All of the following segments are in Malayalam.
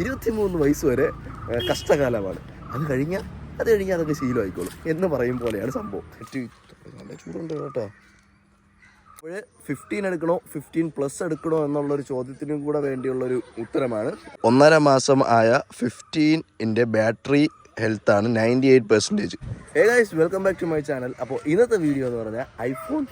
ഇരുപത്തിമൂന്ന് വയസ്സ് വരെ കഷ്ടകാലമാണ്. അത് കഴിഞ്ഞാൽ അത് കഴിഞ്ഞാൽ അതൊക്കെ ശീലമായിക്കോളും എന്ന് പറയും പോലെയാണ് സംഭവം. നല്ല ചൂടുണ്ട് കേട്ടോ. അപ്പോൾ ഫിഫ്റ്റീൻ എടുക്കണോ ഫിഫ്റ്റീൻ പ്ലസ് എടുക്കണോ എന്നുള്ളൊരു ചോദ്യത്തിനും കൂടെ വേണ്ടിയുള്ളൊരു ഉത്തരമാണ്. ഒന്നര മാസം ആയ ഫിഫ്റ്റീന്റെ ബാറ്ററി ഹെൽത്ത് ആണ് ninety eight percentage guys welcome back to my channel അപ്പോൾ ഇന്നത്തെ വീഡിയോ എന്ന് പറഞ്ഞാൽ ഐഫോൺ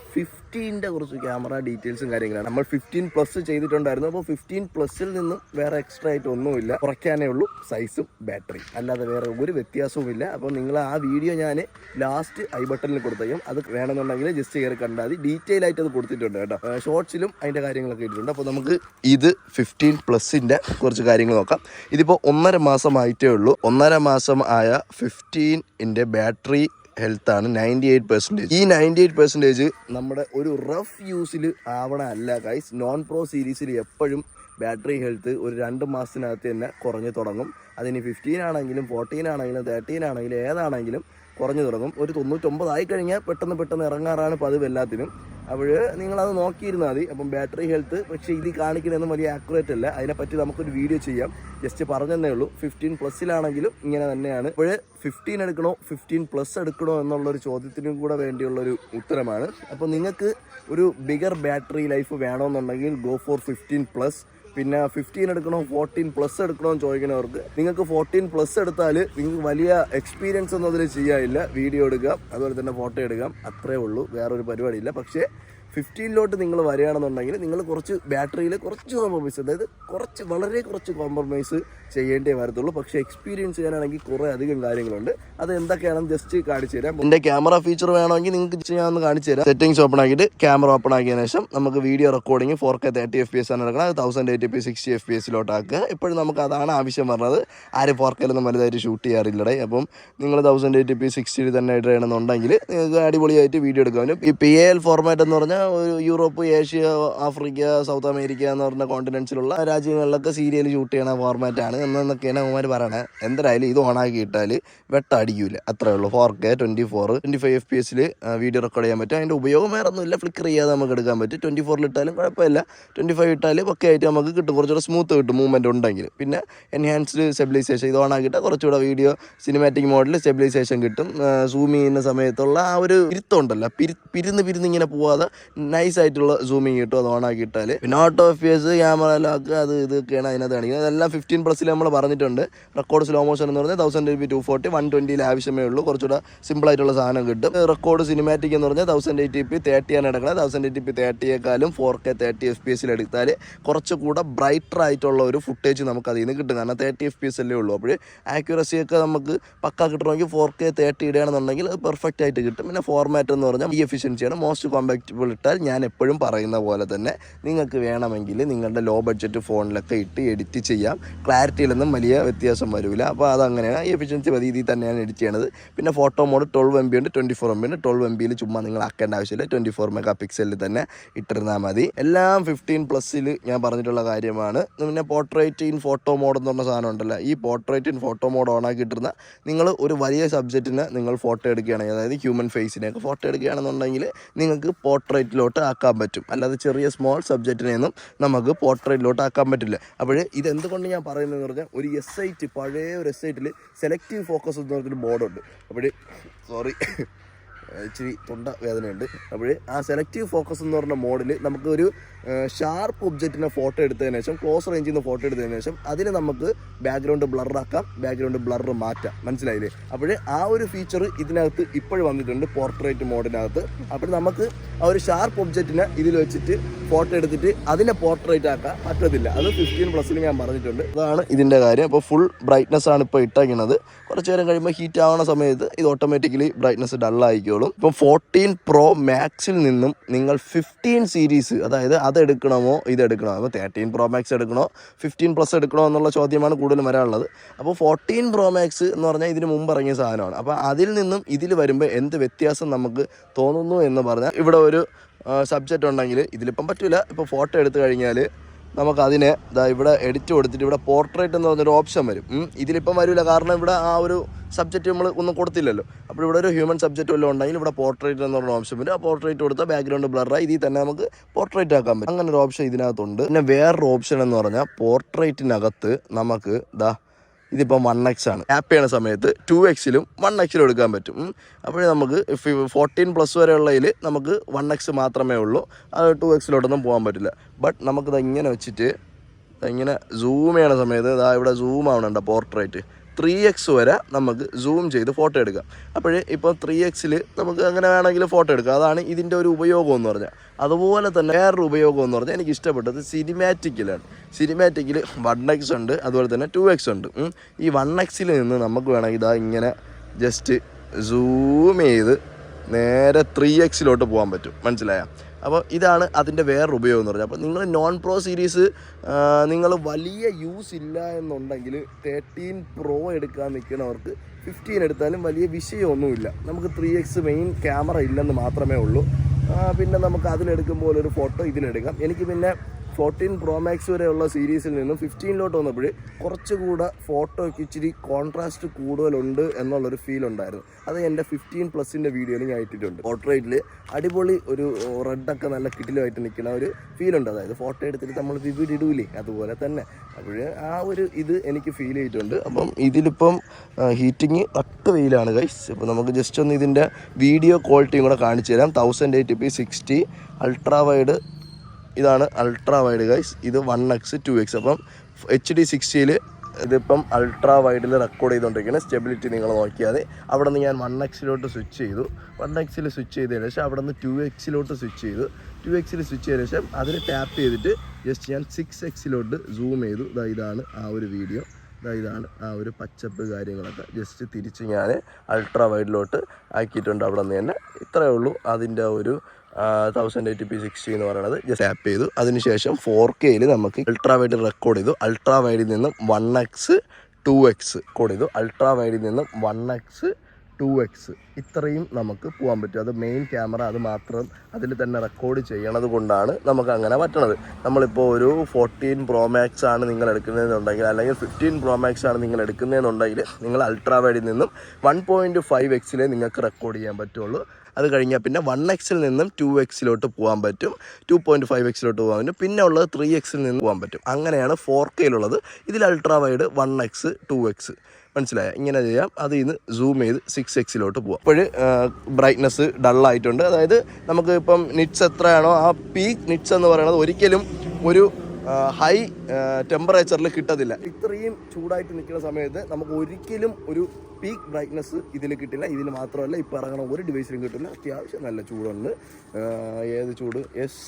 ഫിഫ്റ്റീന്റെ കുറച്ച് ക്യാമറ ഡീറ്റെയിൽസും കാര്യങ്ങളാണ്. നമ്മൾ ഫിഫ്റ്റീൻ പ്ലസ് ചെയ്തിട്ടുണ്ടായിരുന്നു. അപ്പോൾ ഫിഫ്റ്റീൻ പ്ലസ്സിൽ നിന്നും വേറെ എക്സ്ട്രാ ആയിട്ട് ഒന്നുമില്ല. കുറയ്ക്കാനേ ഉള്ളൂ. സൈസും ബാറ്ററി അല്ലാതെ വേറെ ഒരു വ്യത്യാസവുമില്ല അപ്പോൾ നിങ്ങൾ ആ വീഡിയോ ഞാൻ ലാസ്റ്റ് ഐ ബട്ടണിൽ കൊടുത്തേക്കും അത് വേണമെന്നുണ്ടെങ്കിൽ ജസ്റ്റ് കയറി കണ്ടാൽ മതി. ഡീറ്റെയിൽ ആയിട്ട് അത് കൊടുത്തിട്ടുണ്ട് കേട്ടോ. ഷോർട്സിലും അതിന്റെ കാര്യങ്ങളൊക്കെ ഇട്ടിട്ടുണ്ട്. അപ്പോൾ നമുക്ക് ഇത് ഫിഫ്റ്റീൻ പ്ലസിന്റെ കുറച്ച് കാര്യങ്ങൾ നോക്കാം. ഇതിപ്പോൾ ഒന്നര മാസമായിട്ടേ ഉള്ളൂ. ഒന്നര മാസം ആയ ഫിഫ്റ്റീൻ ഇന്റെ ബാറ്ററി ഹെൽത്ത് ആണ്. നയന്റി എയ്റ്റ് പെർസെന്റേജ് ഈ നയന്റി എയ്റ്റ് പെർസെന്റേജ് നമ്മുടെ ഒരു റഫ് യൂസിൽ ആവണ അല്ല ഗൈസ് നോൺ പ്രോ സീരീസിൽ എപ്പോഴും ബാറ്ററി ഹെൽത്ത് ഒരു രണ്ട് മാസത്തിനകത്ത് തന്നെ കുറഞ്ഞു തുടങ്ങും. അതിന് ഫിഫ്റ്റീൻ ആണെങ്കിലും ഫോർട്ടീൻ ആണെങ്കിലും തേർട്ടീൻ ആണെങ്കിലും ഏതാണെങ്കിലും കുറഞ്ഞു തുടങ്ങും. ഒരു തൊണ്ണൂറ്റൊമ്പതായി കഴിഞ്ഞാൽ പെട്ടെന്ന് പെട്ടെന്ന് ഇറങ്ങാറാണ് പതിവ് എല്ലാത്തിനും. അപ്പോൾ നിങ്ങളത് നോക്കിയിരുന്നാൽ മതി. അപ്പം ബാറ്ററി ഹെൽത്ത് പക്ഷേ ഇത് കാണിക്കുന്നതൊന്നും വലിയ ആക്യുറേറ്റ് അല്ല. അതിനെപ്പറ്റി നമുക്കൊരു വീഡിയോ ചെയ്യാം. ജസ്റ്റ് പറഞ്ഞതേ ഉള്ളൂ. ഫിഫ്റ്റീൻ പ്ലസ്സിലാണെങ്കിലും ഇങ്ങനെ തന്നെയാണ്. അപ്പോൾ ഫിഫ്റ്റീൻ എടുക്കണോ ഫിഫ്റ്റീൻ പ്ലസ് എടുക്കണോ എന്നുള്ളൊരു ചോദ്യത്തിനും കൂടെ വേണ്ടിയുള്ളൊരു ഉത്തരമാണ്. അപ്പോൾ നിങ്ങൾക്ക് ഒരു ബിഗർ ബാറ്ററി ലൈഫ് വേണമെന്നുണ്ടെങ്കിൽ ഗോ ഫോർ ഫിഫ്റ്റീൻ പ്ലസ് പിന്നെ ഫിഫ്റ്റീൻ എടുക്കണോ ഫോർട്ടീൻ പ്ലസ് എടുക്കണോ എന്ന് ചോദിക്കുന്നവർക്ക് നിങ്ങൾക്ക് ഫോർട്ടീൻ പ്ലസ് എടുത്താൽ നിങ്ങൾക്ക് വലിയ എക്സ്പീരിയൻസ് ഒന്നും അതിൽ ചെയ്യാനില്ല. വീഡിയോ എടുക്കാം അതുപോലെ തന്നെ ഫോട്ടോ എടുക്കാം. അത്രേ ഉള്ളൂ വേറൊരു പരിപാടിയില്ല. പക്ഷേ ഫിഫ്റ്റീനിലോട്ട് നിങ്ങൾ വരികയാണെന്നുണ്ടെങ്കിൽ നിങ്ങൾ കുറച്ച് ബാറ്ററിയിൽ കുറച്ച് കോംപ്രമൈസ് അതായത് കുറച്ച് വളരെ കുറച്ച് കോംപ്രമൈസ് ചെയ്യേണ്ടേ വരത്തുള്ളൂ. പക്ഷേ എക്സ്പീരിയൻസ് ചെയ്യാനാണെങ്കിൽ കുറേ അധികം കാര്യങ്ങളുണ്ട്. അത് എന്തൊക്കെയാണെന്ന് ജസ്റ്റ് കാണിച്ചു തരാം. എന്റെ ക്യാമറ ഫീച്ചർ വേണമെങ്കിൽ നിങ്ങൾക്ക് ഞാൻ ഒന്ന് കാണിച്ചു തരാം. സെറ്റിംഗ്സ് ഓപ്പൺ ആക്കിയിട്ട് ക്യാമറ ഓപ്പൺ ആക്കിയതിനു ശേഷം നമുക്ക് video recording four K thirty F P S ആണ് എടുക്കണം അത് thousand eighty P sixty F P എസിലോട്ട് ആക്കുക ഇപ്പോഴും നമുക്ക് അതാണ് ആവശ്യം പറഞ്ഞത് ആരും ഫോർ കെയിലൊന്നും വലുതായിട്ട് ഷൂട്ട് ചെയ്യാറില്ലടേ. അപ്പം നിങ്ങൾ തൗസൻഡ് എയ്റ്റി പി സിക്സ്റ്റിയിൽ തന്നെ ഇടണമെന്നുണ്ടെങ്കിൽ നിങ്ങൾക്ക് അടിപൊളിയായിട്ട് വീഡിയോ എടുക്കാനും ഈ പി എൽ ഫോർമാറ്റ് എന്ന് പറഞ്ഞാൽ ഒരു Europe Asia Africa South America എന്ന് പറഞ്ഞ കോണ്ടിനെൻസിലുള്ള രാജ്യങ്ങളിലൊക്കെ സീരിയൽ ഷൂട്ട് ചെയ്യണ ഫോർമാറ്റാണ് എന്നൊക്കെയാണ് അവന്മാർ പറയണത് എന്തായാലും ഇത് ഓണാക്കി ഇട്ടാൽ വെട്ട അടിക്കൂല അത്രേ ഉള്ളൂ. Four K twenty four twenty five F P എസിൽ വീഡിയോ റെക്കോർഡ് ചെയ്യാൻ പറ്റും. അതിന്റെ ഉപയോഗം വേറെ ഒന്നുമില്ല. ഫ്ലിക്കർ ചെയ്യാതെ നമുക്ക് എടുക്കാൻ പറ്റും. ട്വന്റി ഫോറിൽ ഇട്ടാലും കുഴപ്പമില്ല. ട്വന്റി ഫൈവ് ഇട്ടാൽ ഒക്കെ ആയിട്ട് നമുക്ക് കിട്ടും. കുറച്ചുകൂടെ സ്മൂത്ത് കിട്ടും മൂവ്മെന്റ് ഉണ്ടെങ്കിൽ. പിന്നെ എൻഹാൻസ്ഡ് സ്റ്റെബിലൈസേഷൻ ഇത് ഓണാക്കിയിട്ട് കുറച്ചുകൂടെ വീഡിയോ സിനിമാറ്റിക് മോഡിൽ സ്റ്റെബിലൈസേഷൻ കിട്ടും. സൂം ചെയ്യുന്ന സമയത്തുള്ള ആ ഒരു ഇരുത്തമുണ്ടല്ലോ പിരി പിരിന്ന് പിരിന്ന് ഇങ്ങനെ പോവാതെ നൈസ് ആയിട്ടുള്ള സൂമിങ് കിട്ടും അത് ഓണാക്കി ഇട്ടാൽ പിന്നെ auto F S camera lock അത് ഇതൊക്കെയാണ് അതിനകത്ത് കാണിക്കുന്നത്. അതെല്ലാം ഫിഫ്റ്റീൻ പ്ലസ്സിൽ നമ്മൾ പറഞ്ഞിട്ടുണ്ട്. റെക്കോർഡ് സ്ലോ മോഷൻ എന്ന് പറഞ്ഞാൽ thousand eighty two forty one ട്വന്റിയിൽ ആവശ്യമേ ഉള്ളൂ. കുറച്ചുകൂടെ സിമ്പിൾ ആയിട്ടുള്ള സാധനം കിട്ടും. റെക്കോർഡ് സിനിമാറ്റിക് എന്ന് പറഞ്ഞാൽ തൗസൻഡ് എയ്റ്റി പി തേർട്ടി ആണ് എടുക്കുന്നത് thousand eighty P തേർട്ടിയേക്കാളും four K thirty F P എസിൽ എടുത്താൽ കുറച്ചുകൂടെ ബ്രൈറ്റർ ആയിട്ടുള്ള ഒരു ഫുട്ടേജ് നമുക്ക് അതിൽ നിന്ന് കിട്ടും. കാരണം തേർട്ടി എഫ് പി എസ് അല്ലേ ഉള്ളൂ. അപ്പോൾ ആക്യുറസി ഒക്കെ നമുക്ക് പക്ക കിട്ടണമെങ്കിൽ ഫോർ കെ തേർട്ടി ഇടുകയാണെന്നുണ്ടെങ്കിൽ പെർഫെക്റ്റ് ആയിട്ട് കിട്ടും. പിന്നെ ഫോർമാറ്റ് എന്ന് പറഞ്ഞാൽ ഈ എഫിഷ്യൻസിയാണ് മോസ്റ്റ് കോമ്പാക്റ്റബിൾ ഇട്ടാൽ ഞാൻ എപ്പോഴും പറയുന്ന പോലെ തന്നെ നിങ്ങൾക്ക് വേണമെങ്കിൽ നിങ്ങളുടെ ലോ ബഡ്ജറ്റ് ഫോണിലൊക്കെ ഇട്ട് എഡിറ്റ് ചെയ്യാം. ക്ലാരിറ്റിയിലൊന്നും വലിയ വ്യത്യാസം വരില്ല അപ്പോൾ അതങ്ങനെയാണ്. ഈ എഫിഷ്യൻസി രീതിയിൽ തന്നെയാണ് എഡിറ്റ് ചെയ്യണത്. പിന്നെ photo mode twelve M B ഉണ്ട്. ട്വന്റി ഫോർ എം ബി ഉണ്ട് ട്വൽവ് എം ബിയിൽ ചുമ്മാ നിങ്ങൾ ആക്കേണ്ട ആവശ്യമില്ല. ട്വന്റി ഫോർ മെഗാ പിക്സലിൽ തന്നെ ഇട്ടിരുന്നാൽ മതി. എല്ലാം ഫിഫ്റ്റീൻ പ്ലസ്സിൽ ഞാൻ പറഞ്ഞിട്ടുള്ള കാര്യമാണ്. പിന്നെ പോർട്രേറ്റ് ഇൻ ഫോട്ടോ മോഡ് എന്ന് പറഞ്ഞ സാധനം ഉണ്ടല്ലോ. ഈ portrait in photo mode on ആക്കിയിട്ടിരുന്ന നിങ്ങൾ ഒരു വലിയ സബ്ജക്റ്റിന് നിങ്ങൾ ഫോട്ടോ എടുക്കുകയാണെങ്കിൽ അതായത് ഹ്യൂമൻ ഫേസിനെയൊക്കെ ഫോട്ടോ എടുക്കുകയാണെന്നുണ്ടെങ്കിൽ നിങ്ങൾക്ക് പോർട്രേറ്റിലോട്ട് ആക്കാൻ പറ്റും. അല്ലാതെ ചെറിയ സ്മോൾ സബ്ജക്റ്റിനെയൊന്നും നമുക്ക് പോർട്രേറ്റിലോട്ട് ആക്കാൻ പറ്റില്ല. അപ്പോൾ ഇതെന്തുകൊണ്ട് ഞാൻ പറയുന്നതെന്ന് പറഞ്ഞാൽ ഒരു എസ് ഐ ടി പഴയ ഒരു എസ് ഐ ടിയിൽ സെലക്റ്റീവ് ഫോക്കസ് എന്ന് പറഞ്ഞൊരു ബോർഡുണ്ട് അപ്പോൾ സോറി ഇച്ചിരി തൊണ്ട വേദനയുണ്ട്. അപ്പോൾ ആ സെലക്റ്റീവ് ഫോക്കസ് എന്ന് പറഞ്ഞ മോഡിൽ നമുക്ക് ഒരു ഷാർപ്പ് ഒബ്ജക്റ്റിന്റെ ഫോട്ടോ എടുത്തതിന് ശേഷം ക്ലോസ് റേഞ്ചിൽ നിന്ന് ഫോട്ടോ എടുത്തതിന് ശേഷം അതിന് നമുക്ക് ബാക്ക്ഗ്രൗണ്ട് ബ്ലറാക്കാം ബാക്ക്ഗ്രൗണ്ട് ബ്ലർ മാറ്റാം. മനസ്സിലായില്ലേ? അപ്പോൾ ആ ഒരു ഫീച്ചർ ഇതിനകത്ത് ഇപ്പോഴും വന്നിട്ടുണ്ട് പോർട്രേറ്റ് മോഡിനകത്ത് അപ്പോൾ നമുക്ക് ആ ഒരു ഷാർപ്പ് ഒബ്ജക്റ്റിനെ ഇതിൽ വെച്ചിട്ട് ഫോട്ടോ എടുത്തിട്ട് അതിനെ പോർട്രേറ്റ് ആക്കാൻ പറ്റത്തില്ല. അത് ഫിഫ്റ്റീൻ പ്ലസ്സിൽ ഞാൻ പറഞ്ഞിട്ടുണ്ട്. അതാണ് ഇതിന്റെ കാര്യം. അപ്പോൾ ഫുൾ ബ്രൈറ്റ്നസ് ആണ് ഇപ്പോൾ ഇട്ടേക്കുന്നത് കുറച്ച് നേരം കഴിയുമ്പോൾ ഹീറ്റ് ആവുന്ന സമയത്ത് ഇത് ഓട്ടോമാറ്റിക്കലി ബ്രൈറ്റ്നസ് ഡൾ ആയിക്കോളും. ഇപ്പം ഫോർട്ടീൻ പ്രോ മാക്സിൽ നിന്നും നിങ്ങൾ ഫിഫ്റ്റീൻ സീരീസ് അതായത് അത് എടുക്കണമോ ഇത് എടുക്കണമോ അപ്പോൾ തേർട്ടീൻ പ്രോ മാക്സ് എടുക്കണോ? ഫിഫ്റ്റീൻ പ്ലസ് എടുക്കണോ എന്നുള്ള ചോദ്യമാണ് കൂടുതലും വരാനുള്ളത്. അപ്പോൾ ഫോർട്ടീൻ പ്രോ മാക്സ് എന്ന് പറഞ്ഞാൽ ഇതിന് മുമ്പ് ഇറങ്ങിയ സാധനമാണ്. അപ്പോൾ അതിൽ നിന്നും ഇതിൽ വരുമ്പോൾ എന്ത് വ്യത്യാസം നമുക്ക് തോന്നുന്നു എന്ന് പറഞ്ഞാൽ ഇവിടെ ഒരു സബ്ജക്റ്റ് ഉണ്ടെങ്കിൽ ഇതിലിപ്പം പറ്റില്ല ഇപ്പോൾ ഫോട്ടോ എടുത്തു കഴിഞ്ഞാൽ നമുക്ക് അതിനെ ഇതാ ഇവിടെ എഡിറ്റ് കൊടുത്തിട്ട് ഇവിടെ പോർട്രേറ്റ് എന്ന് പറഞ്ഞൊരു ഓപ്ഷൻ വരും. ഇതിലിപ്പം വരില്ല കാരണം ഇവിടെ ആ ഒരു സബ്ജക്റ്റ് നമ്മൾ ഒന്നും കൊടുത്തില്ലല്ലോ. അപ്പോൾ ഇവിടെ ഒരു ഹ്യൂമൻ സബ്ജക്റ്റ് വല്ലതും ഉണ്ടെങ്കിൽ ഇവിടെ പോർട്രേറ്റ് എന്ന് പറഞ്ഞ ഓപ്ഷൻ വരും. ആ പോർട്രേറ്റ് കൊടുത്താൽ ബാക്ക്ഗ്രൗണ്ട് ബ്ലറായി ഇതിൽ തന്നെ നമുക്ക് പോർട്രേറ്റ് ആക്കാൻ പറ്റും. അങ്ങനെ ഒരു ഓപ്ഷൻ ഇതിനകത്തുണ്ട്. പിന്നെ വേറൊരു ഓപ്ഷൻ എന്ന് പറഞ്ഞാൽ പോർട്രേറ്റിനകത്ത് നമുക്ക് ദാ ഇതിപ്പം വൺ എക്സ് ആണ്. ആപ്പ് ചെയ്യണ സമയത്ത് ടു എക്സിലും വൺ എക്സിലും എടുക്കാൻ പറ്റും. അപ്പോഴേ നമുക്ക് ഫോർട്ടീൻ പ്ലസ് വരെയുള്ളതിൽ നമുക്ക് വൺ എക്സ് മാത്രമേ ഉള്ളൂ. അത് ടു എക്സിലോട്ടൊന്നും പോകാൻ പറ്റില്ല. ബട്ട് നമുക്കിത് ഇങ്ങനെ വെച്ചിട്ട് ഇങ്ങനെ സൂം ചെയ്യണ സമയത്ത് ഇതാ ഇവിടെ സൂം ആവണുണ്ട് പോർട്രേറ്റ് ത്രീ എക്സ് വരെ നമുക്ക് സൂം ചെയ്ത് ഫോട്ടോ എടുക്കാം. അപ്പോൾ ഇപ്പോൾ ത്രീ എക്സിൽ നമുക്ക് അങ്ങനെ വേണമെങ്കിൽ ഫോട്ടോ എടുക്കാം. അതാണ് ഇതിന്റെ ഒരു ഉപയോഗം എന്ന് പറഞ്ഞാൽ. അതുപോലെ തന്നെ വേറൊരു ഉപയോഗം എന്ന് പറഞ്ഞാൽ എനിക്ക് ഇഷ്ടപ്പെട്ടത് സിനിമാറ്റിക്കിലാണ് സിനിമാറ്റിക്കിൽ വൺ എക്സ് ഉണ്ട് അതുപോലെ തന്നെ ടു എക്സ് ഉണ്ട്. ഈ വൺ എക്സിൽ നിന്ന് നമുക്ക് വേണമെങ്കിൽ ഇതാ ഇങ്ങനെ ജസ്റ്റ് സൂം ചെയ്ത് നേരെ ത്രീ എക്സിലോട്ട് പോകാൻ പറ്റും. മനസ്സിലായ? അപ്പോൾ ഇതാണ് അതിന്റെ വേറൊരു ഉപയോഗം എന്ന് പറഞ്ഞാൽ അപ്പോൾ നിങ്ങൾ നോൺ പ്രോ സീരീസ് നിങ്ങൾ വലിയ യൂസ് ഇല്ല എന്നുണ്ടെങ്കിൽ തേർട്ടീൻ പ്രോ എടുക്കാൻ നിൽക്കുന്നവർക്ക് ഫിഫ്റ്റീൻ എടുത്താലും വലിയ വിഷയമൊന്നുമില്ല. നമുക്ക് ത്രീ എക്സ് മെയിൻ ക്യാമറ ഇല്ലെന്ന് മാത്രമേ ഉള്ളൂ. പിന്നെ നമുക്ക് അതിലെടുക്കുമ്പോൾ ഒരു ഫോട്ടോ ഇതിലെടുക്കാം. എനിക്ക് പിന്നെ ഫോർട്ടീൻ പ്രോ മാക്സ് വരെയുള്ള സീരീസിൽ നിന്നും ഫിഫ്റ്റീനിലോട്ട് വന്നപ്പോൾ കുറച്ചുകൂടെ ഫോട്ടോയ്ക്ക് ഇച്ചിരി കോൺട്രാസ്റ്റ് കൂടുതലുണ്ട് എന്നുള്ളൊരു ഫീൽ ഉണ്ടായിരുന്നു. അത് എന്റെ ഫിഫ്റ്റീൻ പ്ലസിന്റെ വീഡിയോയിൽ ഞാൻ ഇട്ടിട്ടുണ്ട്. പോർട്രേറ്റിൽ അടിപൊളി ഒരു റെഡൊക്കെ നല്ല കിട്ടിലുമായിട്ട് നിൽക്കുന്ന ഒരു ഫീൽ ഉണ്ട്. അതായത് ഫോട്ടോ എടുത്തിട്ട് നമ്മൾ വിവിഡ് ഇടൂലേ അതുപോലെ തന്നെ. അപ്പോൾ ആ ഒരു ഇത് എനിക്ക് ഫീൽ ചെയ്തിട്ടുണ്ട്. അപ്പം ഇതിലിപ്പം ഹീറ്റിങ് പത്ത് വെയിലാണ് ഗൈസ് അപ്പോൾ നമുക്ക് ജസ്റ്റ് ഒന്ന് ഇതിന്റെ വീഡിയോ ക്വാളിറ്റിയും കൂടെ കാണിച്ചു തരാം. Thousand eight P sixty ultra wide ഇതാണ് അൾട്രാ വൈഡ് ഗൈസ് ഇത് വൺ എക്സ് ടു എക്സ് അപ്പം എച്ച് ഡി സിക്സ്റ്റിയിൽ ഇതിപ്പം അൾട്രാ വൈഡിൽ റെക്കോർഡ് ചെയ്തുകൊണ്ടിരിക്കുന്നത് സ്റ്റെബിലിറ്റി നിങ്ങൾ നോക്കിയാൽ അവിടെ നിന്ന് ഞാൻ വൺ എക്സിലോട്ട് സ്വിച്ച് ചെയ്തു. വൺ എക്സിൽ സ്വിച്ച് ചെയ്തതിന് ശേഷം അവിടെ നിന്ന് ടു എക്സിലോട്ട് സ്വിച്ച് ചെയ്തു. ടു എക്സിൽ സ്വിച്ച് ചെയ്തതിന് ശേഷം അതിൽ ടാപ്പ് ചെയ്തിട്ട് ജസ്റ്റ് ഞാൻ സിക്സ് എക്സിലോട്ട് സൂം ചെയ്തു. ഇതാ ഇതാണ് ആ ഒരു വീഡിയോ ഇതാണ് ആ ഒരു പച്ചപ്പ് കാര്യങ്ങളൊക്കെ. ജസ്റ്റ് തിരിച്ച് ഞാൻ അൾട്രാ വൈഡിലോട്ട് ആക്കിയിട്ടുണ്ട് അവിടെ നിന്ന് തന്നെ. ഇത്രയേ ഉള്ളൂ അതിന്റെ ഒരു തൗസൻഡ് എയ്റ്റി പി സിക്സ്റ്റി എന്ന് പറയുന്നത്. ജസ്റ്റ് ആപ്പ് ചെയ്തു. അതിനുശേഷം ഫോർ കെയിൽ നമുക്ക് അൾട്രാ വൈഡ് റെക്കോർഡ് ചെയ്തു. അൾട്രാ വൈഡിൽ നിന്നും one X two X record ചെയ്തു. അൾട്രാ വൈഡിൽ നിന്നും വൺ എക്സ് ടു എക്സ് ഇത്രയും നമുക്ക് പോകാൻ പറ്റും. അത് മെയിൻ ക്യാമറ അത് മാത്രം അതിൽ തന്നെ റെക്കോർഡ് ചെയ്യണത് കൊണ്ടാണ് നമുക്ക് അങ്ങനെ പറ്റണത്. നമ്മളിപ്പോൾ ഒരു ഫോർട്ടീൻ പ്രോ മാക്സ് ആണ് നിങ്ങൾ എടുക്കുന്നതെന്നുണ്ടെങ്കിൽ അല്ലെങ്കിൽ ഫിഫ്റ്റീൻ പ്രോ മാക്സ് ആണ് നിങ്ങൾ എടുക്കുന്നതെന്നുണ്ടെങ്കിൽ നിങ്ങൾ അൾട്രാ വൈഡിൽ നിന്നും വൺ പോയിന്റ് ഫൈവ് എക്സിലേ നിങ്ങൾക്ക് റെക്കോർഡ് ചെയ്യാൻ പറ്റുള്ളൂ. അത് കഴിഞ്ഞാൽ പിന്നെ വൺ എക്സിൽ നിന്നും ടു എക്സിലോട്ട് പോകാൻ പറ്റും. ടു പോയിന്റ് ഫൈവ് എക്സിലോട്ട് പോകാൻ പറ്റും. പിന്നെ ഉള്ളത് ത്രീ എക്സിൽ നിന്ന് പോകാൻ പറ്റും. അങ്ങനെയാണ് ഫോർ കെയിലുള്ളത് ഇതിൽ ultra wide one X two X മനസ്സിലായ. ഇങ്ങനെ ചെയ്യാം. അതിൽ നിന്ന് സൂം ചെയ്ത് സിക്സ് എക്സിലോട്ട് പോകാം അപ്പോൾ ബ്രൈറ്റ്നസ് ഡള്ളായിട്ടുണ്ട് അതായത് നമുക്ക് ഇപ്പം നിറ്റ്സ് എത്രയാണോ ആ പീക്ക് നിറ്റ്സ് എന്ന് പറയുന്നത് ഒരിക്കലും ഒരു ഹൈ ടെമ്പറേച്ചറിൽ കിട്ടത്തില്ല. ഇത്രയും ചൂടായിട്ട് നിൽക്കുന്ന സമയത്ത് നമുക്ക് ഒരിക്കലും ഒരു പീക്ക് ബ്രൈറ്റ്നസ് ഇതിൽ കിട്ടില്ല. ഇതിൽ മാത്രമല്ല ഇപ്പോൾ ഇറങ്ങണ ഒരു ഡിവൈസിലും കിട്ടില്ല. അത്യാവശ്യം നല്ല ചൂടുണ്ട്. ഏത് ചൂട്? S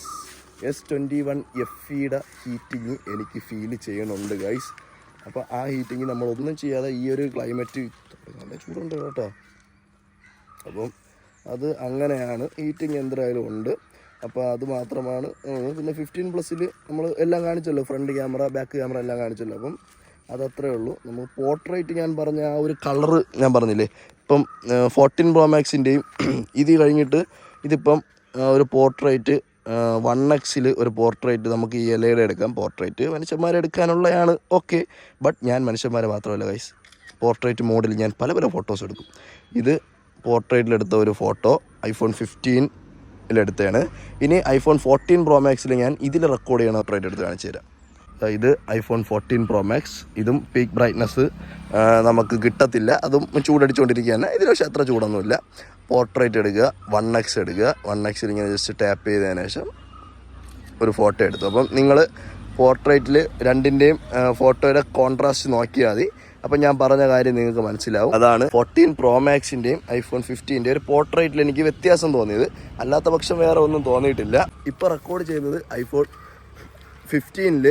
S twenty one F ഇയുടെ ഹീറ്റിങ് എനിക്ക് ഫീൽ ചെയ്യണുണ്ട് ഗൈസ് അപ്പോൾ ആ ഹീറ്റിങ് നമ്മളൊന്നും ചെയ്യാതെ ഈ ഒരു ക്ലൈമറ്റ് നല്ല ചൂടുണ്ട് കേട്ടോ. അപ്പം അത് അങ്ങനെയാണ് ഹീറ്റിംഗ് എന്തായാലും ഉണ്ട്. അപ്പോൾ അത് മാത്രമാണ് പിന്നെ ഫിഫ്റ്റീൻ പ്ലസ്സിൽ നമ്മൾ എല്ലാം കാണിച്ചല്ലോ ഫ്രണ്ട് ക്യാമറ ബാക്ക് ക്യാമറ എല്ലാം കാണിച്ചല്ലോ. അപ്പം അതത്രേ ഉള്ളൂ. നമ്മൾ പോർട്രേറ്റ് ഞാൻ പറഞ്ഞ ആ ഒരു കളറ് ഞാൻ പറഞ്ഞില്ലേ? ഇപ്പം ഫോർട്ടീൻ പ്രോ മാക്സിന്റെയും ഇത് കഴിഞ്ഞിട്ട് ഇതിപ്പം ഒരു പോർട്രേറ്റ് വൺ എക്സിൽ ഒരു പോർട്രേറ്റ് നമുക്ക് ഈ ഇലയുടെ എടുക്കാം. പോർട്രേറ്റ് മനുഷ്യന്മാരെ എടുക്കാനുള്ളതാണ് ഓക്കെ ബട്ട് ഞാൻ മനുഷ്യന്മാരെ മാത്രമല്ല ഗൈസ് പോർട്രേറ്റ് മോഡിൽ ഞാൻ പല പല ഫോട്ടോസ് എടുക്കും. ഇത് പോർട്രേറ്റിലെടുത്ത ഒരു ഫോട്ടോ ഐഫോൺ ഫിഫ്റ്റീനിലെടുത്തതാണ് ഇനി ഐഫോൺ ഫോർട്ടീൻ പ്രോ മാക്സിൽ ഞാൻ ഇതിൽ റെക്കോർഡ് ചെയ്യണ പോർട്രേറ്റ് എടുത്ത് കാണിച്ചു തരാം. ഇത് ഐഫോൺ ഫോർട്ടീൻ പ്രോ മാക്സ് ഇതും പീക്ക് ബ്രൈറ്റ്നസ് നമുക്ക് കിട്ടത്തില്ല. അതും ചൂടടിച്ചുകൊണ്ടിരിക്കുകയാണ് ഇതിന് പക്ഷേ അത്ര ചൂടൊന്നുമില്ല. പോർട്രേറ്റ് എടുക്കുക വൺ എക്സ് എടുക്കുക. വൺ എക്സിൽ ഇങ്ങനെ ജസ്റ്റ് ടാപ്പ് ചെയ്തതിന് ശേഷം ഒരു ഫോട്ടോ എടുത്തു. അപ്പം നിങ്ങൾ പോർട്രേറ്റിൽ രണ്ടിന്റെയും ഫോട്ടോയുടെ കോൺട്രാസ്റ്റ് നോക്കിയാൽ മതി. അപ്പം ഞാൻ പറഞ്ഞ കാര്യം നിങ്ങൾക്ക് മനസ്സിലാവും. അതാണ് ഫോർട്ടീൻ പ്രോ മാക്സിന്റെയും ഐഫോൺ ഫിഫ്റ്റീന്റെ ഒരു പോർട്രേറ്റിൽ എനിക്ക് വ്യത്യാസം തോന്നിയത്. അല്ലാത്ത പക്ഷം വേറെ ഒന്നും തോന്നിയിട്ടില്ല. ഇപ്പോൾ റെക്കോർഡ് ചെയ്തത് iPhone ഫിഫ്റ്റീനിൽ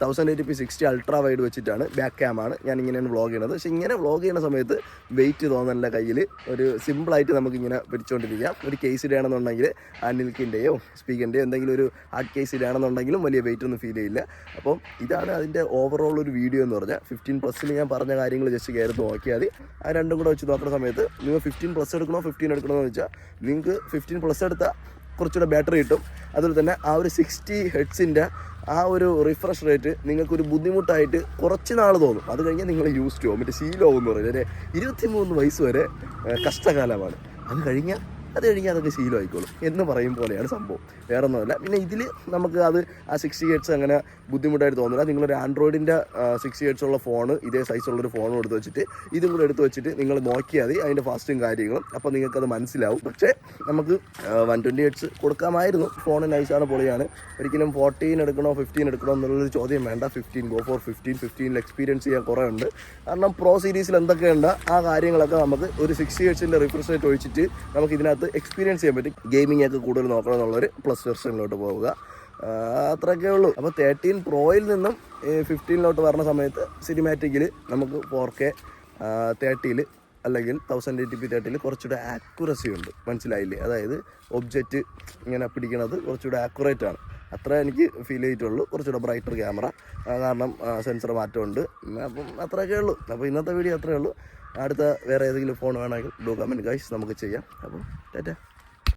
thousand eighty P sixty ultra wide വെച്ചിട്ടാണ് ബാക്ക് ക്യാമാണ് ഞാൻ ഇങ്ങനെയാണ് വ്ളോഗ് ചെയ്യുന്നത്. പക്ഷേ ഇങ്ങനെ വ്ളോഗ് ചെയ്യുന്ന സമയത്ത് വെയിറ്റ് തോന്നല്ല കയ്യിൽ ഒരു സിമ്പിളായിട്ട് നമുക്കിങ്ങനെ പിടിച്ചുകൊണ്ടിരിക്കാം ഒരു കേസ് ഇടുകയാണെന്നുണ്ടെങ്കിൽ അനിൽക്കിന്റെയോ സ്പീക്കറിന്റെയോ എന്തെങ്കിലും ഒരു ഹാർഡ് കേസ് ഇടുകയാണെന്നുണ്ടെങ്കിലും വലിയ വെയിറ്റ് ഒന്നും ഫീൽ ചെയ്യില്ല. അപ്പം ഇതാണ് അതിന്റെ ഓവറോൾ ഒരു വീഡിയോ എന്ന് പറഞ്ഞാൽ ഫിഫ്റ്റീൻ പ്ലസ്സിൽ ഞാൻ പറഞ്ഞ കാര്യങ്ങൾ ജസ്റ്റ് കയറി നോക്കിയാൽ മതി. ആ രണ്ടും കൂടെ വെച്ച് നോക്കുന്ന സമയത്ത് നിങ്ങൾ ഫിഫ്റ്റീൻ പ്ലസ് എടുക്കണോ ഫിഫ്റ്റീൻ എടുക്കണോ എന്ന് വെച്ചാൽ നിങ്ങൾക്ക് ഫിഫ്റ്റീൻ പ്ലസ് എടുത്താൽ കുറച്ചുകൂടെ ബാറ്ററി കിട്ടും. അതുപോലെ തന്നെ ആ ഒരു സിക്സ്റ്റി ഹെഡ്സിന്റെ ആ ഒരു റിഫ്രഷ് റേറ്റ് നിങ്ങൾക്കൊരു ബുദ്ധിമുട്ടായിട്ട് കുറച്ച് നാൾ തോന്നും. അത് കഴിഞ്ഞാൽ നിങ്ങൾ യൂസ് ടു മറ്റേ ശീലവും എന്ന് പറയുന്നത് ഇരുപത്തിമൂന്ന് വയസ്സ് വരെ കഷ്ടകാലമാണ്. അത് കഴിഞ്ഞാൽ അത് കഴിഞ്ഞാൽ അതൊക്കെ ശീലമായിക്കോളും എന്ന് പറയും പോലെയാണ് സംഭവം. വേറെ പിന്നെ ഇതിൽ നമുക്ക് അത് ആ സിക്സ്റ്റി ഹെഡ്സ് അങ്ങനെ ബുദ്ധിമുട്ടായിട്ട് തോന്നില്ല നിങ്ങളൊരു ആൻഡ്രോയിഡിന്റെ സിക്സ്റ്റി ഹെഡ്സ് ഉള്ള ഫോൺ ഇതേ സൈസുള്ളൊരു ഫോണും എടുത്ത് വെച്ചിട്ട് ഇതും കൂടെ എടുത്ത് വെച്ചിട്ട് നിങ്ങൾ നോക്കിയാൽ മതി. അതിന്റെ ഫാസ്റ്റും കാര്യങ്ങളും. അപ്പോൾ നിങ്ങൾക്കത് മനസ്സിലാവും. പക്ഷേ നമുക്ക് വൺ ട്വന്റി ഹെഡ്സ് കൊടുക്കാമായിരുന്നു. ഫോൺ നൈസാണ് പൊളിയാണ്. ഒരിക്കലും ഫോർട്ടീൻ എടുക്കണോ ഫിഫ്റ്റീൻ എടുക്കണോ എന്നുള്ളൊരു ചോദ്യം വേണ്ട. ഫിഫ്റ്റീൻ ഗോ ഫോർ ഫിഫ്റ്റീൻ ഫിഫ്റ്റീനിൽ എക്സ്പീരിയൻസ് ചെയ്യാൻ കുറേ ഉണ്ട്. കാരണം പ്രോ സീരീസിൽ എന്തൊക്കെയുണ്ട് ആ കാര്യങ്ങളൊക്കെ നമുക്ക് ഒരു സിക്സ്റ്റി ഹെഡ്സിന്റെ റിഫ്രഷ് റേറ്റ് ഒഴിച്ചിട്ട് നമുക്ക് ഇതിനകത്ത് എക്സ്പീരിയൻസ് ചെയ്യാൻ പറ്റും. ഗെയിമിംഗ് ഒക്കെ കൂടുതൽ നോക്കണം എന്നുള്ളൊരു പ്ലസ് വെർഷനിലോട്ട് പോവുക. അത്രയൊക്കെ ഉള്ളൂ. അപ്പോൾ തേർട്ടീൻ പ്രോയിൽ നിന്നും ഫിഫ്റ്റീനിലോട്ട് വരുന്ന സമയത്ത് സിനിമാറ്റിക്കിൽ നമുക്ക് ഫോർ കെ തേർട്ടിയിൽ അല്ലെങ്കിൽ തൗസൻഡ് എയ്റ്റി പി തേർട്ടിയിൽ കുറച്ചുകൂടെ ആക്യുറസി ഉണ്ട്. മനസ്സിലായില്ലേ? അതായത് ഒബ്ജക്റ്റ് ഇങ്ങനെ പിടിക്കുന്നത് കുറച്ചുകൂടെ ആക്യുറേറ്റ് ആണ്. അത്ര എനിക്ക് ഫീൽ ചെയ്തിട്ടുള്ളൂ. കുറച്ചുകൂടെ ബ്രൈറ്റർ ക്യാമറ കാരണം സെൻസർ മാറ്റമുണ്ട്. അപ്പം അത്രയൊക്കെ ഉള്ളൂ. അപ്പോൾ ഇന്നത്തെ വീഡിയോ അത്രയേ ഉള്ളൂ. അടുത്ത വേറെ ഏതെങ്കിലും ഫോൺ വേണമെങ്കിൽ ഡോക്യുമെന്റ് കമന്റ് നമുക്ക് ചെയ്യാം. അപ്പോൾ ടാറ്റ.